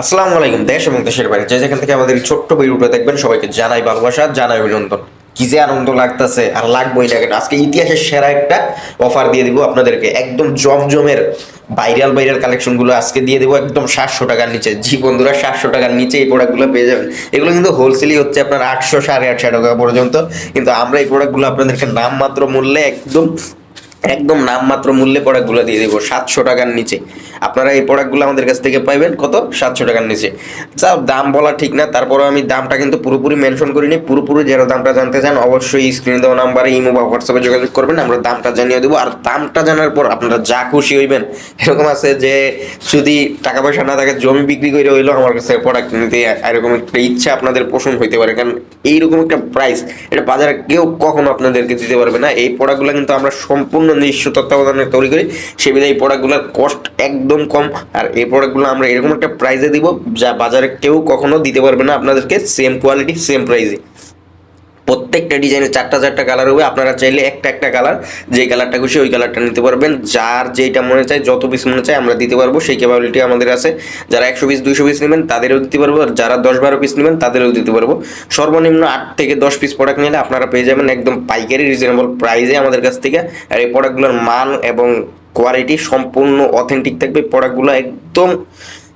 আসসালামু আলাইকুম, দেশ এবং দেশের বাইরে। যে যেখান থেকে আমাদের ছোট্ট ভিডিওটা দেখবেন, সবাইকে জানাই ভালোবাসা, জানাই অভিনন্দন। কি যে আনন্দ লাগতেছে, আর লাগবেই কেন? আজকে ইতিহাসের সেরা একটা অফার দিয়ে দিব আপনাদেরকে। একদম জমজমের ভাইরাল ভাইরাল কালেকশনগুলো আজকে দিয়ে দেবো একদম সাতশো টাকার নিচে। জি বন্ধুরা, সাতশো টাকার নিচে এই প্রোডাক্টগুলো পেয়ে যাবেন। এগুলো কিন্তু হোলসেলই হচ্ছে আপনার আটশো সাড়ে আটশো টাকা পর্যন্ত। কিন্তু আমরা এই প্রোডাক্টগুলো আপনাদেরকে নামমাত্র মূল্যে একদম একদম নামমাত্র মূল্যে প্রোডাক্টগুলো দিয়ে দেবো, সাতশো টাকার নিচে। আপনারা এই প্রোডাক্টগুলো আমাদের কাছ থেকে পাইবেন, কত? সাতশো টাকার নিচে। যা দাম বলা ঠিক না, তারপরেও আমি দামটা কিন্তু পুরোপুরি মেনশন করিনি, পুরোপুরি যারা দামটা জানতে চান, অবশ্যই স্ক্রিনে দেওয়া নাম্বারে ইমো বা হোয়াটসঅ্যাপে যোগাযোগ করবেন, আমরা দামটা জানিয়ে দেবো। আর দামটা জানার পর আপনারা যা খুশি হইবেন, এরকম আছে যে যদি টাকা পয়সা না থাকে, জমি বিক্রি করে হইল আমার কাছে প্রোডাক্ট নিতে, এরকম একটা ইচ্ছা আপনাদের পোষণ হইতে পারে। কারণ এইরকম একটা প্রাইস এটা বাজারে কেউ কখনো আপনাদেরকে দিতে পারবে না। এই প্রোডাক্টগুলো কিন্তু আমরা সম্পূর্ণ নিজস্ব তত্ত্বাবধানে তৈরি করি, সে বিধায় এই প্রোডাক্টগুলোর কস্ট একদম কম। আর এই প্রোডাক্টগুলো আমরা এরকম একটা প্রাইজে দিব, যা বাজারে কেউ কখনো দিতে পারবে না আপনাদেরকে সেম কোয়ালিটি সেম প্রাইসে প্রত্যেকটা ডিজাইনের চারটা চারটা কালার হবে। আপনারা চাইলে একটা একটা কালার যে কালারটা খুশি ওই কালারটা নিতে পারবেন। যার যেটা মনে চায়, যত পিস মনে চায়, আমরা দিতে পারব। সেই ক্যাপাবিলিটি আমাদের আছে। যারা একশো পিস দুইশো পিস নেবেন, তাদেরও দিতে পারব। আর যারা দশ বারো পিস নেবেন, তাদেরও দিতে পারব। সর্বনিম্ন আট থেকে দশ পিস প্রোডাক্ট নিলে আপনারা পেয়ে যাবেন একদম পাইকারি রিজনেবল প্রাইসে আমাদের কাছ থেকে। আর এই প্রোডাক্টগুলোর মান এবং কোয়ালিটি সম্পূর্ণ অথেন্টিক থাকবে। প্রোডাক্টগুলো একদম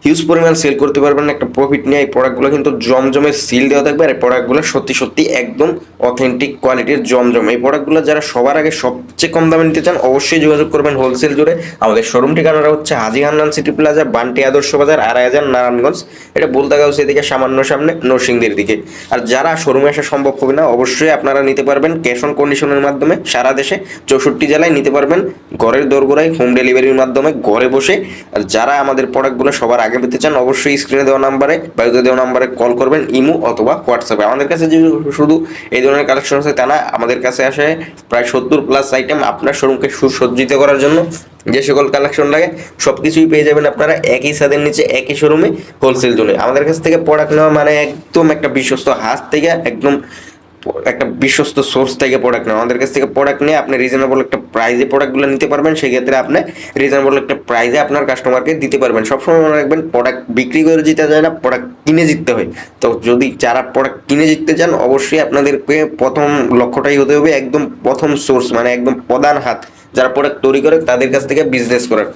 হিউজ পরিমাণ সেল করতে পারবেন একটা প্রফিট নিয়ে এই প্রোডাক্টগুলো কিন্তু জমজমের সিল দেওয়া থাকবে আর এই প্রোডাক্টগুলো সত্যি সত্যি একদম অথেন্টিক কোয়ালিটির জমজম। এই প্রোডাক্টগুলো যারা সবার আগে সবচেয়ে কম দামে নিতে চান, অবশ্যই যোগাযোগ করবেন হোলসেল জুড়ে। আমাদের শোরুম ঠিকানাটা হচ্ছে হাজি হান্নান সিটি প্লাজা বান্টি আদর্শ বাজার আড়াই হাজার নারায়ণগঞ্জ। এটা বলতাগাউস এদিকে সামান্য সামনে, নরসিংদীর দিকে। আর যারা শোরুমে আসা সম্ভব হবে না, অবশ্যই আপনারা নিতে পারবেন ক্যাশ অন কন্ডিশনের মাধ্যমে সারা দেশে। চৌষট্টি জেলায় নিতে পারবেন ঘরের দোরগোড়ায় হোম ডেলিভারির মাধ্যমে ঘরে বসে। আর যারা আমাদের প্রোডাক্টগুলো সবার আগে পেতে চান অবশ্যই স্ক্রিনে দেওয়া নাম্বারে বায়ুতে দেওয়া নাম্বারে কল করবেন ইমো অথবা হোয়াটসঅ্যাপে। আমাদের কাছে যে শুধু এই ধরনের কালেকশন আছে তা না, আমাদের কাছে আসে প্রায় সত্তর প্লাস আইটেম আপনার শোরুমকে সুসজ্জিত করার জন্য। যে সকল কালেকশন লাগে সব কিছুই পেয়ে যাবেন আপনারা একই ছাদের নিচে, একই শোরুমে হোলসেল জোনে। আমাদের কাছ থেকে প্রোডাক্ট নেওয়া মানে একদম একটা বিশ্বস্ত হাত থেকে, একদম একটা বিশ্বস্ত সোর্স থেকে প্রোডাক্ট নেওয়া। আমাদের কাছ থেকে প্রোডাক্ট নিয়ে আপনি রিজনেবল একটা প্রাইজে প্রোডাক্টগুলো নিতে পারবেন, সেক্ষেত্রে আপনি রিজনেবল একটা প্রাইজে আপনার কাস্টমারকে দিতে পারবেন। সবসময় মনে রাখবেন প্রোডাক্ট বিক্রি করে জিতে যায় না প্রোডাক্ট কিনে জিততে হয়। তো যদি যারা প্রোডাক্ট কিনে জিততে চান, অবশ্যই আপনাদেরকে প্রথম লক্ষ্যটাই হতে হবে, একদম প্রথম সোর্স মানে একদম প্রধান হাত। যারা প্রোডাক্ট তৈরি করে, তাদের কাছ থেকে বিজনেস করার।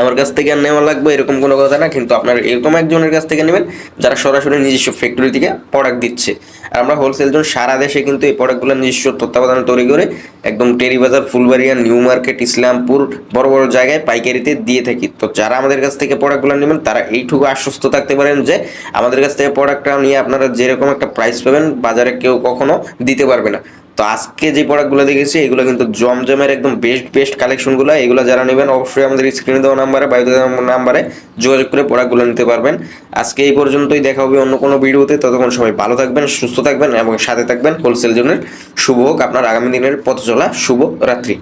আমার কাছ থেকে আর নেওয়া লাগবে এরকম কোনো কথা না, কিন্তু আপনার এরকম একজনের কাছ থেকে নেবেন যারা সরাসরি নিজস্ব ফ্যাক্টরি থেকে প্রোডাক্ট দিচ্ছে। আর আমরা হোলসেল জন সারা দেশে কিন্তু এই প্রোডাক্টগুলো নিজস্ব তত্ত্বাবধানে তৈরি করে একদম টেরিবাজার, ফুলবাড়িয়া, নিউ মার্কেট, ইসলামপুর বড় বড় জায়গায় পাইকারিতে দিয়ে থাকি। তো যারা আমাদের কাছ থেকে প্রোডাক্টগুলো নেবেন, তারা এইটুকু আশ্বস্ত থাকতে পারেন যে আমাদের কাছ থেকে প্রোডাক্টটা নিয়ে আপনারা যেরকম একটা প্রাইস পাবেন, বাজারে কেউ কখনো দিতে পারবে না। তো আজকে যে প্রোডাক্টগুলো দেখেছি, এগুলো কিন্তু জমজমের একদম বেস্ট বেস্ট কালেকশনগুলো এগুলো যারা নেবেন, অবশ্যই আমাদের স্ক্রিনে দেওয়া নাম্বারে বায়ুতে নাম্বারে যোগাযোগ করে প্রোডাক্টগুলো নিতে পারবেন। আজকে এই পর্যন্তই, দেখা হবে অন্য কোনো ভিডিওতে। ততক্ষণ সবাই ভালো থাকবেন, সুস্থ থাকবেন এবং সাথে থাকবেন। হোলসেল জোনের শুভ হোক। আপনার আগামী দিনের পথ চলা শুভ রাত্রি।